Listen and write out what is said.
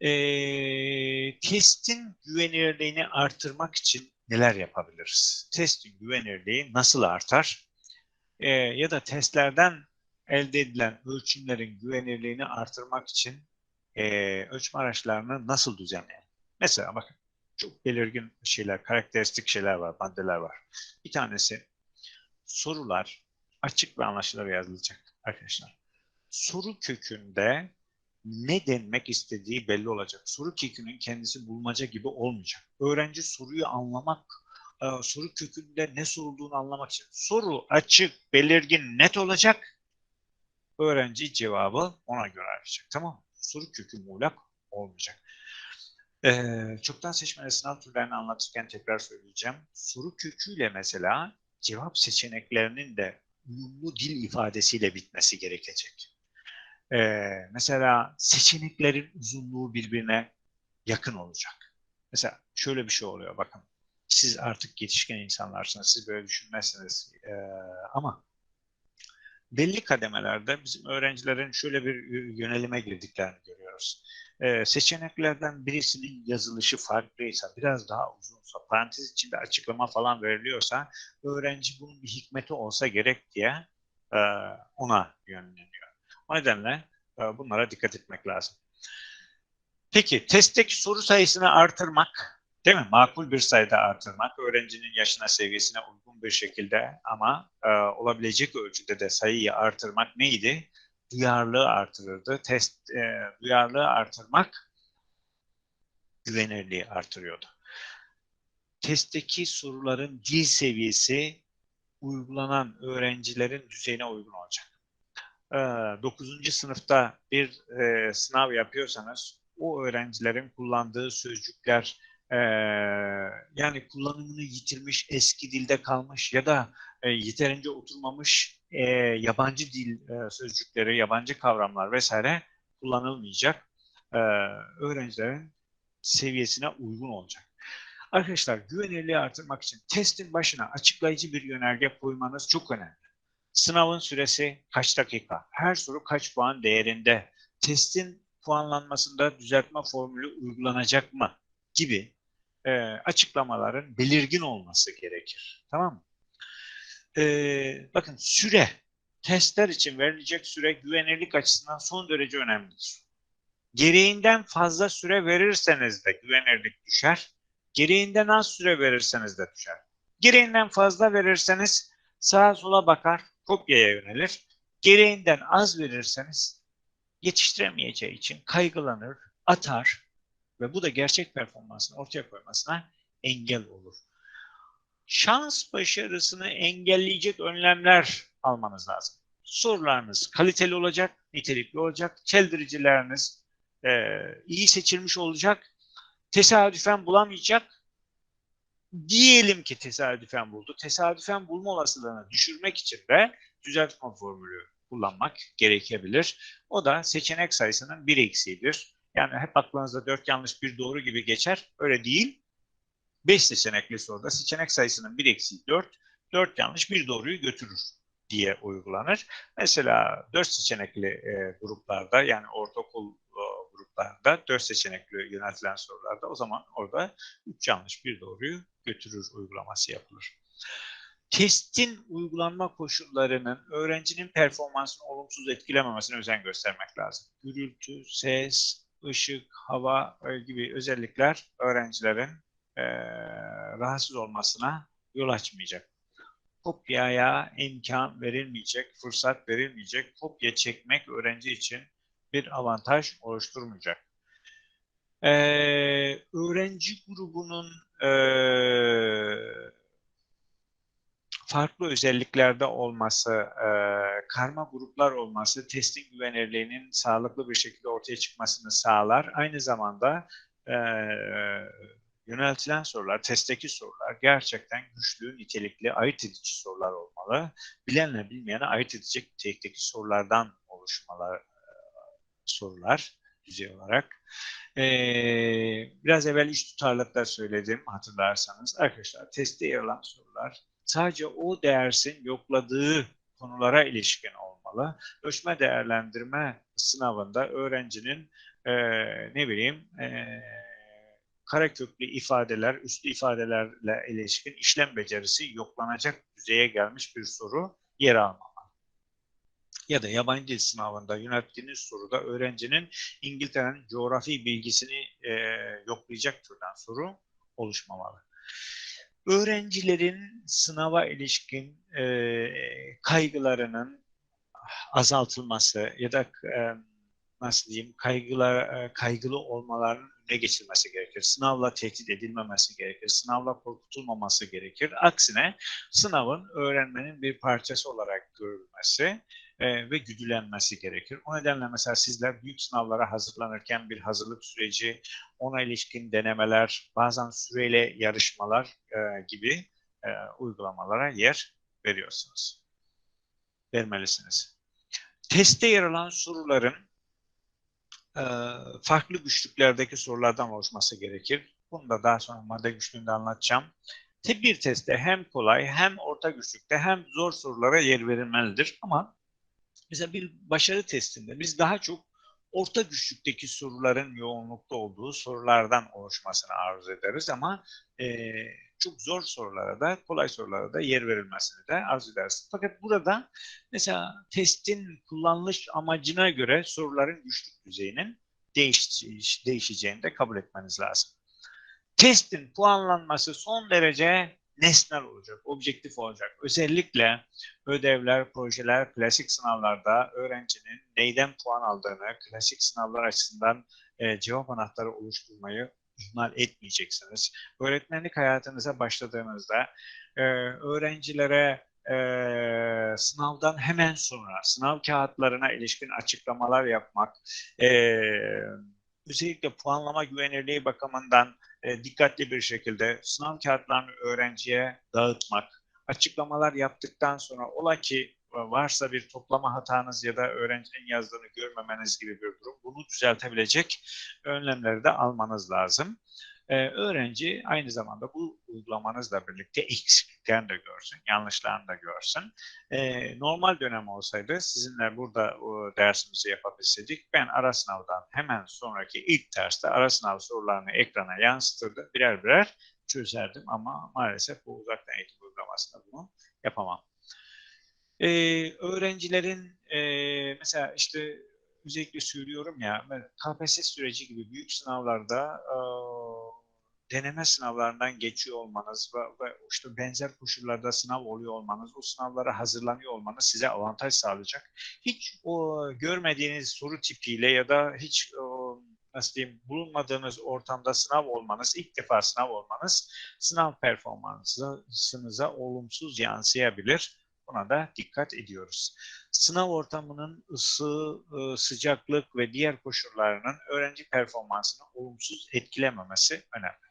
E, testin güvenilirliğini artırmak için neler yapabiliriz? Testin güvenilirliği nasıl artar? E, ya da testlerden elde edilen ölçümlerin güvenilirliğini artırmak için e, ölçüm araçlarını nasıl düzenleyelim? Mesela bakın çok belirgin şeyler, karakteristik şeyler var, maddeler var. Bir tanesi sorular açık ve anlaşılır yazılacak arkadaşlar. Soru kökünde ne denmek istediği belli olacak. Soru kökünün kendisi bulmaca gibi olmayacak. Öğrenci soruyu anlamak, e, soru kökünde ne sorulduğunu anlamak için soru açık, belirgin, net olacak. Öğrenci cevabı ona göre arayacak. Tamam? Soru kökü muğlak olmayacak. Ee, çoktan seçmeli sınav türlerini anlatırken tekrar söyleyeceğim. Soru köküyle mesela cevap seçeneklerinin de uyumlu dil ifadesiyle bitmesi gerekecek. Ee, mesela seçeneklerin uzunluğu birbirine yakın olacak. Mesela şöyle bir şey oluyor bakın. Siz artık yetişkin insanlarsınız. Siz böyle düşünmezsiniz. Ee, ama belli kademelerde bizim öğrencilerin şöyle bir yönelime girdiklerini görüyoruz. Ee, seçeneklerden birisinin yazılışı farklıysa, biraz daha uzunsa, parantez içinde açıklama falan veriliyorsa, öğrenci bunun bir hikmeti olsa gerek diye e, ona yönleniyor. O nedenle e, bunlara dikkat etmek lazım. Peki, testteki soru sayısını artırmak, değil mi? Makul bir sayıda artırmak, öğrencinin yaşına, seviyesine uygun bir şekilde ama e, olabilecek ölçüde de sayıyı artırmak neydi? Duyarlılığı artırırdı. Test e, duyarlılığı artırmak güvenirliği artırıyordu. Testteki soruların dil seviyesi uygulanan öğrencilerin düzeyine uygun olacak. 9. sınıfta bir e, sınav yapıyorsanız o öğrencilerin kullandığı sözcükler e, yani kullanımını yitirmiş, eski dilde kalmış ya da e, yeterince oturmamış e, yabancı dil e, sözcükleri, yabancı kavramlar vesaire kullanılmayacak. E, öğrencilerin seviyesine uygun olacak. Arkadaşlar güvenilirliği artırmak için testin başına açıklayıcı bir yönerge koymanız çok önemli. Sınavın süresi kaç dakika? Her soru kaç puan değerinde? Testin puanlanmasında düzeltme formülü uygulanacak mı? Gibi e, açıklamaların belirgin olması gerekir. Tamam mı? E, bakın süre, testler için verilecek süre güvenirlik açısından son derece önemlidir. Gereğinden fazla süre verirseniz de güvenirlik düşer. Gereğinden az süre verirseniz de düşer. Gereğinden fazla verirseniz sağa sola bakar, kopyaya yönelir. Gereğinden az verirseniz yetiştiremeyeceği için kaygılanır, atar ve bu da gerçek performansını ortaya koymasına engel olur. Şans başarısını engelleyecek önlemler almanız lazım. Sorularınız kaliteli olacak, nitelikli olacak, çeldiricileriniz e, iyi seçilmiş olacak, tesadüfen bulamayacak. Diyelim ki tesadüfen buldu. Tesadüfen bulma olasılığını düşürmek için de düzeltme formülü kullanmak gerekebilir. O da seçenek sayısının bir eksiğidir. Yani hep aklınızda dört yanlış bir doğru gibi geçer. Öyle değil. Beş seçenekli soruda seçenek sayısının bir eksiği dört, dört yanlış bir doğruyu götürür diye uygulanır. Mesela dört seçenekli e, gruplarda yani ortaokul gruplarda dört seçenekli yöneltilen sorularda o zaman orada üç yanlış bir doğruyu götürür uygulaması yapılır. Testin uygulanma koşullarının öğrencinin performansını olumsuz etkilememesine özen göstermek lazım. Gürültü, ses, ışık, hava gibi özellikler öğrencilerin e, rahatsız olmasına yol açmayacak. Kopyaya imkan verilmeyecek, fırsat verilmeyecek. Kopya çekmek öğrenci için bir avantaj oluşturmayacak. Ee, öğrenci grubunun e, farklı özelliklerde olması, e, karma gruplar olması testin güvenirliğinin sağlıklı bir şekilde ortaya çıkmasını sağlar. Aynı zamanda e, yöneltilen sorular, testteki sorular gerçekten güçlü, nitelikli, ayırt edici sorular olmalı. Bilenle bilmeyene ayırt edecek nitelikteki sorulardan oluşmalar sorular düzey olarak. Ee, biraz evvel iş tutarlılıkta söyledim hatırlarsanız. Arkadaşlar testte yer alan sorular sadece o dersin yokladığı konulara ilişkin olmalı. Ölçme değerlendirme sınavında öğrencinin e, ne bileyim e, kareköklü ifadeler, üslü ifadelerle ilişkin işlem becerisi yoklanacak düzeye gelmiş bir soru yer almamalı. Ya da yabancı dil sınavında yönelttiğiniz soruda öğrencinin İngiltere'nin coğrafi bilgisini e, yoklayacak türden soru oluşmamalı. Öğrencilerin sınava ilişkin e, kaygılarının azaltılması ya da e, nasıl diyeyim kaygılar e, kaygılı olmalarının önüne geçilmesi gerekir. Sınavla tehdit edilmemesi gerekir. Sınavla korkutulmaması gerekir. Aksine sınavın öğrenmenin bir parçası olarak görülmesi e, ve güdülenmesi gerekir. O nedenle mesela sizler büyük sınavlara hazırlanırken bir hazırlık süreci, ona ilişkin denemeler, bazen süreyle yarışmalar e, gibi e, uygulamalara yer veriyorsunuz. Vermelisiniz. Testte yer alan soruların e, farklı güçlüklerdeki sorulardan oluşması gerekir. Bunu da daha sonra madde güçlüğünde anlatacağım. Tip bir testte hem kolay hem orta güçlükte hem zor sorulara yer verilmelidir. Ama mesela bir başarı testinde biz daha çok orta güçlükteki soruların yoğunlukta olduğu sorulardan oluşmasını arzu ederiz ama e, çok zor sorulara da kolay sorulara da yer verilmesini de arzu ederiz. Fakat burada mesela testin kullanılış amacına göre soruların güçlük düzeyinin değiş, değişeceğini de kabul etmeniz lazım. Testin puanlanması son derece nesnel olacak, objektif olacak. Özellikle ödevler, projeler, klasik sınavlarda öğrencinin neyden puan aldığını, klasik sınavlar açısından e, cevap anahtarı oluşturmayı ihmal etmeyeceksiniz. Öğretmenlik hayatınıza başladığınızda e, öğrencilere e, sınavdan hemen sonra sınav kağıtlarına ilişkin açıklamalar yapmak, e, özellikle puanlama güvenirliği bakımından e, dikkatli bir şekilde sınav kağıtlarını öğrenciye dağıtmak, açıklamalar yaptıktan sonra ola ki varsa bir toplama hatanız ya da öğrencinin yazdığını görmemeniz gibi bir durum, bunu düzeltebilecek önlemleri de almanız lazım. Ee, öğrenci aynı zamanda bu uygulamanızla birlikte eksikliklerini de görsün, yanlışlarını da görsün. Ee, normal dönem olsaydı sizinle burada o dersimizi yapabilseydik ben ara sınavdan hemen sonraki ilk derste ara sınav sorularını ekrana yansıtırdı, birer birer çözerdim ama maalesef bu uzaktan eğitim uygulamasında bunu yapamam. Ee, öğrencilerin e, mesela işte özellikle söylüyorum ya KPSS süreci gibi büyük sınavlarda e, deneme sınavlarından geçiyor olmanız ve, ve işte benzer koşullarda sınav oluyor olmanız, o sınavlara hazırlanıyor olmanız size avantaj sağlayacak. Hiç o görmediğiniz soru tipiyle ya da hiç o, nasıl diyeyim bulunmadığınız ortamda sınav olmanız, ilk defa sınav olmanız sınav performansınıza olumsuz yansıyabilir. Buna da dikkat ediyoruz. Sınav ortamının ısı, ıı, sıcaklık ve diğer koşullarının öğrenci performansını olumsuz etkilememesi önemli.